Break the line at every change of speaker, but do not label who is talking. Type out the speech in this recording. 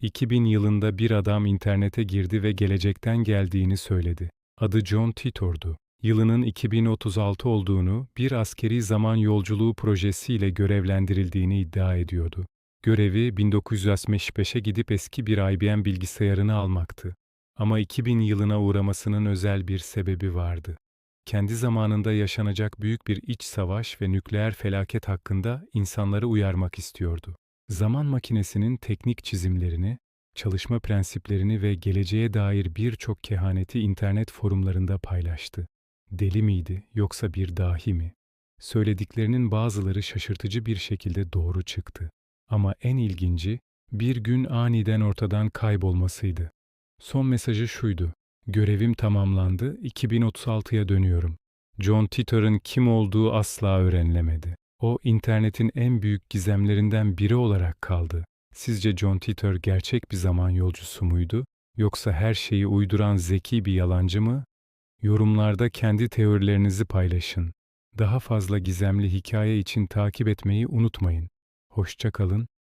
2000 yılında bir adam internete girdi ve gelecekten geldiğini söyledi. Adı John Titor'du. Yılının 2036 olduğunu, bir askeri zaman yolculuğu projesiyle görevlendirildiğini iddia ediyordu. Görevi 1965'e gidip eski bir IBM bilgisayarını almaktı. Ama 2000 yılına uğramasının özel bir sebebi vardı. Kendi zamanında yaşanacak büyük bir iç savaş ve nükleer felaket hakkında insanları uyarmak istiyordu. Zaman makinesinin teknik çizimlerini, çalışma prensiplerini ve geleceğe dair birçok kehaneti internet forumlarında paylaştı. Deli miydi yoksa bir dahi mi? Söylediklerinin bazıları şaşırtıcı bir şekilde doğru çıktı. Ama en ilginci, bir gün aniden ortadan kaybolmasıydı. Son mesajı şuydu. Görevim tamamlandı, 2036'ya dönüyorum. John Titor'ın kim olduğu asla öğrenilemedi. O, internetin en büyük gizemlerinden biri olarak kaldı. Sizce John Titor gerçek bir zaman yolcusu muydu? Yoksa her şeyi uyduran zeki bir yalancı mı? Yorumlarda kendi teorilerinizi paylaşın. Daha fazla gizemli hikaye için takip etmeyi unutmayın. Hoşça kalın,